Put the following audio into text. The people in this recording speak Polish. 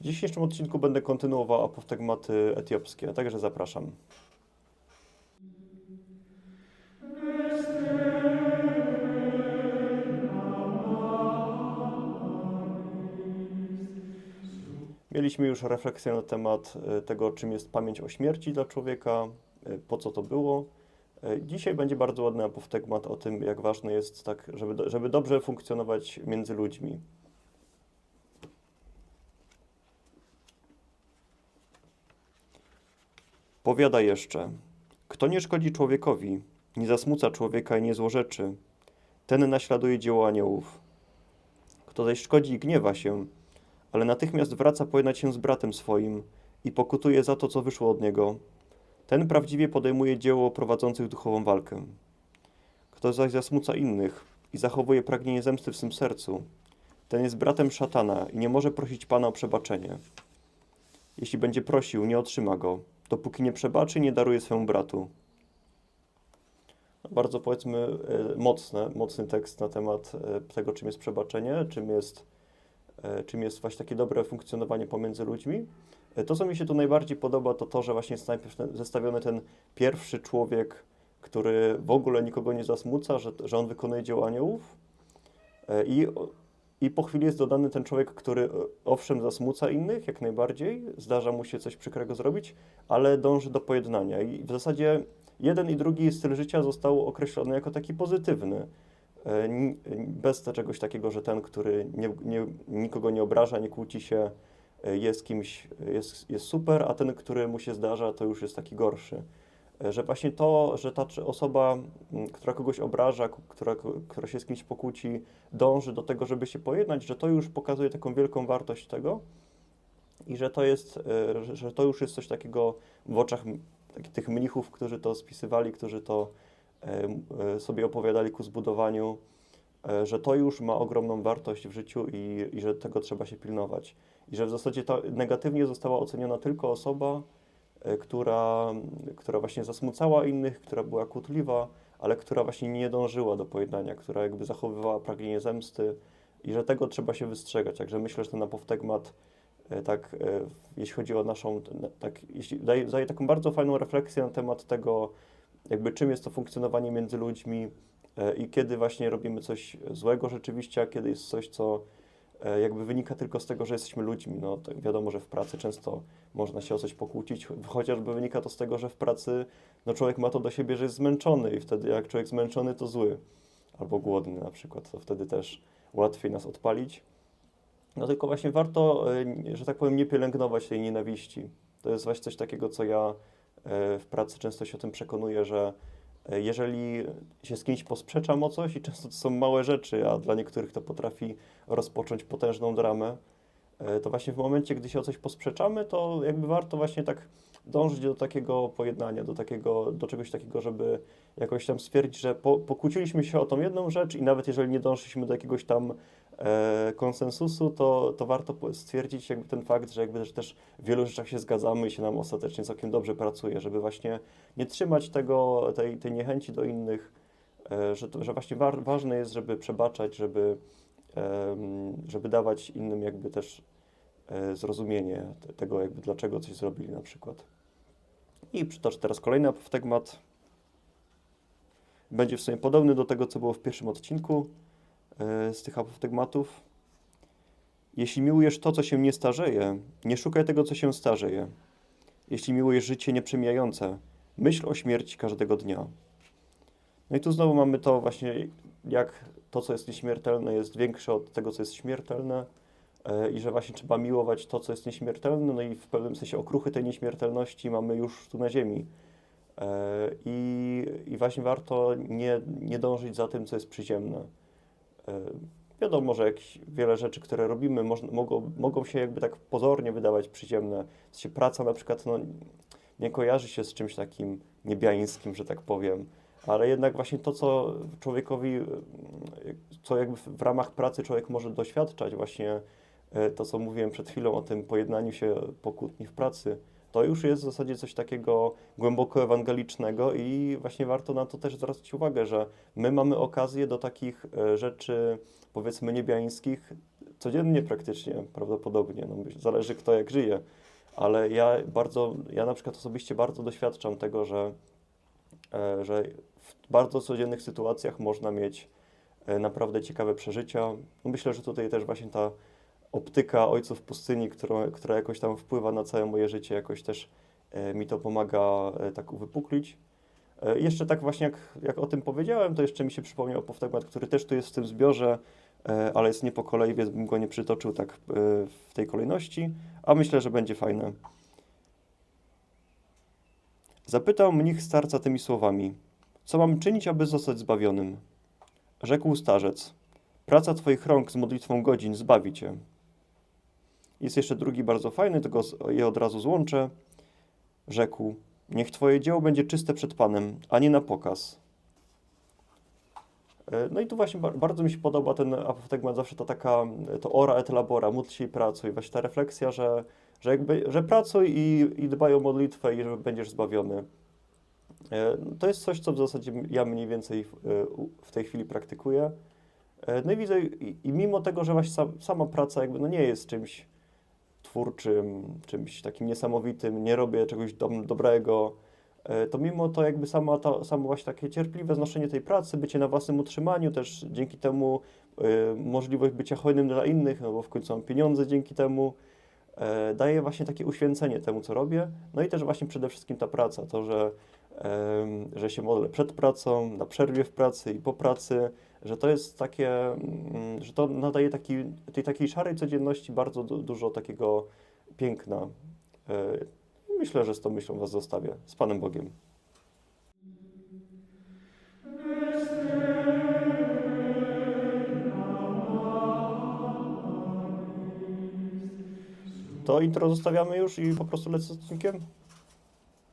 W dzisiejszym odcinku będę kontynuował apoftegmaty etiopskie, także zapraszam. Mieliśmy już refleksję na temat e, tego, czym jest pamięć o śmierci dla człowieka, e, po co to było. E, Dzisiaj będzie bardzo ładny apoftegmat o tym, jak ważne jest, tak, żeby, żeby dobrze funkcjonować między ludźmi. Powiada jeszcze: Kto nie szkodzi człowiekowi, nie zasmuca człowieka i nie złorzeczy, ten naśladuje dzieło aniołów. Kto zaś szkodzi i gniewa się, ale natychmiast wraca pojednać się z bratem swoim i pokutuje za to, co wyszło od niego, ten prawdziwie podejmuje dzieło prowadzących duchową walkę. Kto zaś zasmuca innych i zachowuje pragnienie zemsty w swym sercu, ten jest bratem szatana i nie może prosić Pana o przebaczenie. Jeśli będzie prosił, nie otrzyma go, dopóki nie przebaczy, nie daruje swemu bratu. Bardzo powiedzmy e, mocne, mocny tekst na temat e, tego, czym jest przebaczenie, czym jest, e, czym jest właśnie takie dobre funkcjonowanie pomiędzy ludźmi. To, co mi się tu najbardziej podoba, to to, że właśnie jest najpierw zestawiony ten pierwszy człowiek, który w ogóle nikogo nie zasmuca, że, że on wykonuje dzieło aniołów. I, I po chwili jest dodany ten człowiek, który e, owszem zasmuca innych, jak najbardziej, zdarza mu się coś przykrego zrobić, ale dąży do pojednania. I w zasadzie jeden i drugi styl życia został określony jako taki pozytywny. E, Bez czegoś takiego, że ten, który nie, nie, nikogo nie obraża, nie kłóci się, e, jest kimś, jest, jest super, a ten, który mu się zdarza, to już jest taki gorszy. Że właśnie to, że ta osoba, m, która kogoś obraża, która, która się z kimś pokłóci, dąży do tego, żeby się pojednać, że to już pokazuje taką wielką wartość tego i że to jest, e, że- to już jest coś takiego w oczach tych mnichów, którzy to spisywali, którzy to e, e, sobie opowiadali ku zbudowaniu, że to już ma ogromną wartość w życiu i, i że tego trzeba się pilnować. I że w zasadzie to negatywnie została oceniona tylko osoba, która, która właśnie zasmucała innych, która była kłótliwa, ale która właśnie nie dążyła do pojednania, która jakby zachowywała pragnienie zemsty i że tego trzeba się wystrzegać. Także myślę, że ten apoftegmat e, tak, e, jeśli chodzi o naszą, tak, jeśli daje, daje taką bardzo fajną refleksję na temat tego, jakby czym jest to funkcjonowanie między ludźmi e, i kiedy właśnie robimy coś złego rzeczywiście, a kiedy jest coś, co e, jakby wynika tylko z tego, że jesteśmy ludźmi. No, wiadomo, że w pracy często można się o coś pokłócić, cho- chociażby wynika to z tego, że w pracy no, człowiek ma to do siebie, że jest zmęczony i wtedy jak człowiek zmęczony, to zły. Albo głodny na przykład, to wtedy też łatwiej nas odpalić. No tylko właśnie warto, e, że tak powiem, nie pielęgnować tej nienawiści. To jest właśnie coś takiego, co ja e, w pracy często się o tym przekonuję, że e, jeżeli się z kimś posprzeczam o coś i często to są małe rzeczy, a dla niektórych to potrafi rozpocząć potężną dramę, e, to właśnie w momencie, gdy się o coś posprzeczamy, to jakby warto właśnie tak dążyć do takiego pojednania, do, takiego, do czegoś takiego, żeby jakoś tam stwierdzić, że po, pokłóciliśmy się o tą jedną rzecz i nawet jeżeli nie dążyliśmy do jakiegoś tam e, konsensusu, to, to warto stwierdzić jakby ten fakt, że jakby też, też w wielu rzeczach się zgadzamy i się nam ostatecznie całkiem dobrze pracuje, żeby właśnie nie trzymać tego, tej, tej niechęci do innych, e, że, to, że właśnie wa ważne jest, żeby przebaczać, żeby, żeby dawać innym jakby też e, zrozumienie te, tego jakby dlaczego coś zrobili na przykład. I przytoczę teraz kolejny apoftegmat. Będzie w sumie podobny do tego, co było w pierwszym odcinku e, z tych apoftegmatów. Jeśli miłujesz to, co się nie starzeje, nie szukaj tego, co się starzeje. Jeśli miłujesz życie nieprzemijające, myśl o śmierci każdego dnia. No i tu znowu mamy to właśnie, jak to, co jest nieśmiertelne, jest większe od tego, co jest śmiertelne e, i że właśnie trzeba miłować to, co jest nieśmiertelne, no i w pewnym sensie okruchy tej nieśmiertelności mamy już tu na ziemi. E, I, i właśnie warto nie, nie dążyć za tym, co jest przyziemne. E, Wiadomo, że jakieś wiele rzeczy, które robimy, mogą, mogą się jakby tak pozornie wydawać przyziemne. Sensie praca na przykład no, nie kojarzy się z czymś takim niebiańskim, że tak powiem, ale jednak właśnie to, co człowiekowi, mm, co jakby w- ramach pracy człowiek może doświadczać, właśnie e, to, co mówiłem przed chwilą o tym pojednaniu się po kłótni w pracy, to już jest w zasadzie coś takiego głęboko ewangelicznego i właśnie warto na to też zwracać uwagę, że my mamy okazję do takich e, rzeczy, powiedzmy, niebiańskich codziennie praktycznie, prawdopodobnie, no, zależy kto jak żyje, ale ja bardzo, ja na przykład osobiście bardzo doświadczam tego, że, e, że w bardzo codziennych sytuacjach można mieć e, naprawdę ciekawe przeżycia. Myślę, że tutaj też właśnie ta optyka ojców pustyni, która, która jakoś tam wpływa na całe moje życie, jakoś też e, mi to pomaga e, tak uwypuklić. E, Jeszcze tak właśnie jak, jak o tym powiedziałem, to jeszcze mi się przypomniał Powtegmat, który też tu jest w tym zbiorze, ale jest nie po kolei, więc bym go nie przytoczył tak w tej kolejności, a myślę, że będzie fajne. Zapytał mnich starca tymi słowami: Co mam czynić, aby zostać zbawionym? Rzekł starzec: Praca twoich rąk z modlitwą godzin zbawi cię. Jest jeszcze drugi bardzo fajny, tylko je od razu złączę. Rzekł: Niech twoje dzieło będzie czyste przed Panem, a nie na pokaz. E, No i tu właśnie bar- bardzo mi się podoba ten apoftegmat, zawsze to taka, to ora et labora, módl się i pracuj, właśnie ta refleksja, że, że jakby, że pracuj i, i dbaj o modlitwę i że będziesz zbawiony. E, To jest coś, co w zasadzie ja mniej więcej w, e, tej chwili praktykuję. No i widzę, i, i mimo tego, że właśnie sam, sama praca jakby no nie jest czymś twórczym, czymś takim niesamowitym, nie robię czegoś dobrego, e, to mimo to jakby sama ta, samo właśnie takie cierpliwe znoszenie tej pracy, bycie na własnym utrzymaniu, też dzięki temu e, możliwość bycia hojnym dla innych, no bo w końcu mam pieniądze dzięki temu, e, daje właśnie takie uświęcenie temu, co robię. No i też właśnie przede wszystkim ta praca, to, że, em, że się modlę przed pracą, na przerwie w pracy i po pracy, że to jest takie, mm, że to nadaje taki, tej takiej szarej codzienności bardzo du dużo takiego piękna. E, Myślę, że z tą myślą Was zostawię. Z Panem Bogiem. To intro zostawiamy już i po prostu lecę z odcinkiem?